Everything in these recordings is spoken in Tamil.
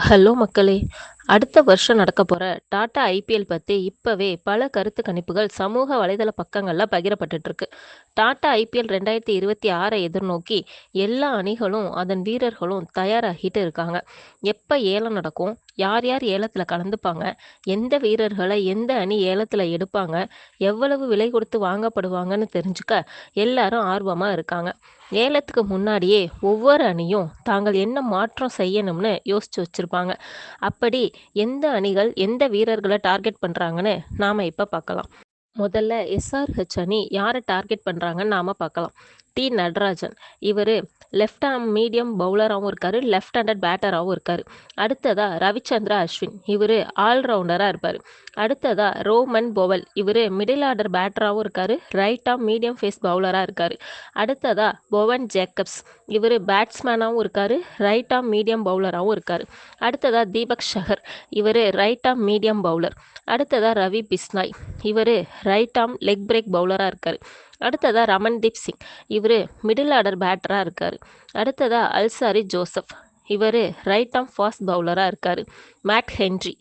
ஹலோ மக்களே! அடுத்த வருஷம் நடக்கப் போற டாடா ஐபிஎல் பத்தி இப்பவே பல கருத்து கணிப்புகள் சமூக வலைதள பக்கங்கள்ல பகிரப்பட்டுட்டு இருக்கு. டாடா ஐபிஎல் 2026 எதிர்நோக்கி எல்லா அணிகளும், அதன் வீரர்களும் தயாராகிட்டு இருக்காங்க. எப்ப ஏலம் நடக்கும்? யார் யார் ஏலத்துல கலந்துப்பாங்க? எந்த வீரர்களை எந்த அணி ஏலத்துல எடுப்பாங்க? எவ்வளவு விலை கொடுத்து வாங்கப்படுவாங்கன்னு தெரிஞ்சுக்க எல்லாரும் ஆர்வமா இருக்காங்க. ஏலத்துக்கு முன்னாடியே ஒவ்வொரு அணியும் தாங்கள் என்ன மாற்றம் செய்யணும்னு யோசிச்சு வச்சிருப்பாங்க. அப்படி எந்த அணிகள் எந்த வீரர்களை டார்கெட் பண்றாங்கன்னு நாம இப்ப பார்க்கலாம். முதல்ல எஸ்ஆர்ஹெச் அணி யாரை டார்கெட் பண்ணுறாங்கன்னு நாம பார்க்கலாம். டி. நடராஜன். இவர் லெஃப்ட் ஆர்ம் மீடியம் பவுலராகவும் இருக்கார் லெஃப்ட் ஹேண்டட் பேட்டராகவும் இருக்கார். அடுத்ததா ரவிச்சந்திரா அஸ்வின். இவர் ஆல்ரவுண்டராக இருப்பார். அடுத்ததாக அடுத்ததா ரோமன் போவல். இவரு மிடில் ஆர்டர் பேட்டராகவும் இருக்கார் ரைட் ஆர்ம் மீடியம் ஃபேஸ் பவுலராக இருக்கார். அடுத்ததா பொவன் ஜேக்கப்ஸ் இவர் பேட்ஸ்மேனாகவும் இருக்கார் ரைட் ஆர்ம் மீடியம் பவுலராகவும் இருக்கார். அடுத்ததா தீபக் ஷஹர். இவர் ரைட் ஆர்ம் மீடியம் பவுலர். அடுத்ததா ரவி பிஸ்னாய். இவர் ரைட் ஆர்ம் லெக் பிரேக் பவுலராக இருக்கார். அடுத்ததா ரமன்தீப் சிங். இவர் மிடில் ஆர்டர் பேட்டராக இருக்கார். அடுத்ததா அல்சாரி ஜோசப். இவர் ரைட் ஆர்ம் ஃபாஸ்ட் பவுலராக இருக்கார். Matt Henry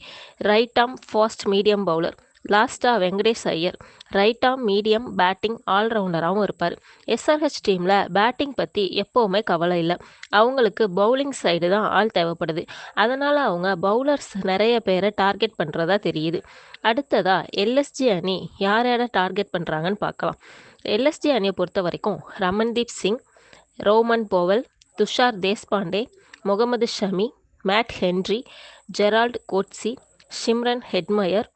right arm fast medium bowler. லாஸ்டா Venkatesh Iyer right medium batting ஆல்ரவுண்டராகவும் இருப்பார் எஸ்ஆர்ஹெச் டீமில் பேட்டிங் பற்றி எப்போவுமே கவலை இல்லை அவங்களுக்கு பவுலிங் சைடு தான் ஆள் தேவைப்படுது. அதனால் அவங்க பவுலர்ஸ் நிறைய பேரை டார்கெட் பண்ணுறதா தெரியுது. அடுத்ததா எல்எஸ்ஜி அணி யார் யாரை டார்கெட் பண்ணுறாங்கன்னு பார்க்கலாம். எல்எஸ்ஜி அணியை பொறுத்த வரைக்கும் Ramandeep Singh, Rovman Powell, Tushar Deshpande, Mohammed Shami, Matt Henry, Gerald Coetzee, Shimron Hetmyer,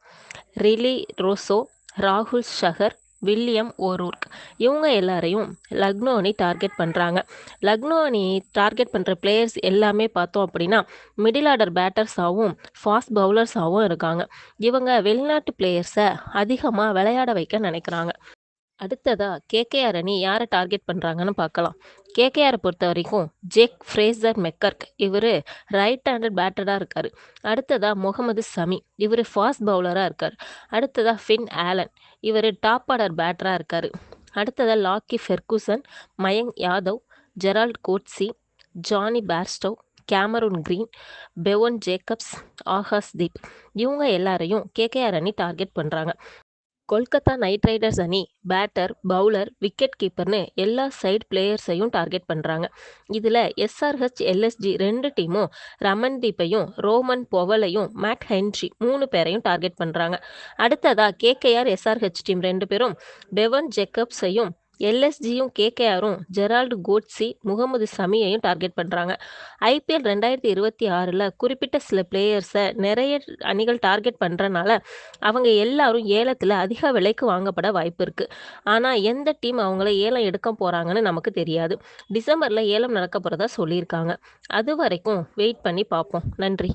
Rilee Rossouw, ராகுல் ஷஹர் வில்லியம் ஓரூர்க் இவங்க எல்லாரையும் லக்னோ அணி டார்கெட் பண்ணுறாங்க லக்னோ அணி டார்கெட் பண்ணுற பிளேயர்ஸ் எல்லாமே பார்த்தோம் அப்படின்னா மிடில் ஆர்டர் பேட்டர்ஸாகவும் ஃபாஸ்ட் பவுலர்ஸாகவும் இருக்காங்க. இவங்க வெளிநாட்டு பிளேயர்ஸை அதிகமாக விளையாட வைக்க நினைக்கிறாங்க. அடுத்ததா கேகேஆர் அணி யாரை டார்கெட் பண்ணுறாங்கன்னு பார்க்கலாம். கேகேஆரை பொறுத்த வரைக்கும் ஜேக் ஃப்ரேசர் மெக்கர்க் இவர் ரைட் ஹேண்டட் பேட்டராக இருக்கார். அடுத்ததாக முகமது சமி இவர் ஃபாஸ்ட் பவுலராக இருக்கார். அடுத்ததா ஃபின் ஆலன் இவர் டாப் ஆர்டர் பேட்டராக இருக்கார். அடுத்ததாக Lockie Ferguson, Mayank Yadav, Gerald Coetzee, Jonny Bairstow Cameron Green, Bevon Jacobs, Akash Deep. இவங்க எல்லாரையும் கேகேஆர் அணி டார்கெட் பண்ணுறாங்க கொல்கத்தா நைட் ரைடர்ஸ் அணி பேட்டர், பவுலர், விக்கெட் கீப்பர்னு எல்லா சைடு பிளேயர்ஸையும் டார்கெட் பண்ணுறாங்க இதில் எஸ்ஆர்ஹெச், எல்எஸ்ஜி ரெண்டு டீமும் ரமன்தீப்பையும், ரோமன் பொவலையும் மேட் ஹென்றி மூணு பேரையும் டார்கெட் பண்ணுறாங்க அடுத்ததாக கேகேஆர், எஸ்ஆர்ஹெச் டீம் ரெண்டு பேரும் பெவன் ஜேக்கப்ஸையும், எல்எஸ்ஜியும் கேகேஆரும் ஜெரால்ட் கோட்ஸி, முகமது சமியையும் டார்கெட் பண்ணுறாங்க ஐபிஎல் 2026ல குறிப்பிட்ட சில பிளேயர்ஸை நிறைய அணிகள் டார்கெட் பண்ணுறனால அவங்க எல்லாரும் ஏலத்தில் அதிக விலைக்கு வாங்கப்பட வாய்ப்பு இருக்குது ஆனால் எந்த டீம் அவங்கள ஏலம் எடுக்க போகிறாங்கன்னு நமக்கு தெரியாது. டிசம்பரில் ஏலம் நடக்க போகிறதா சொல்லியிருக்காங்க. அது வரைக்கும் வெயிட் பண்ணி பார்ப்போம். நன்றி!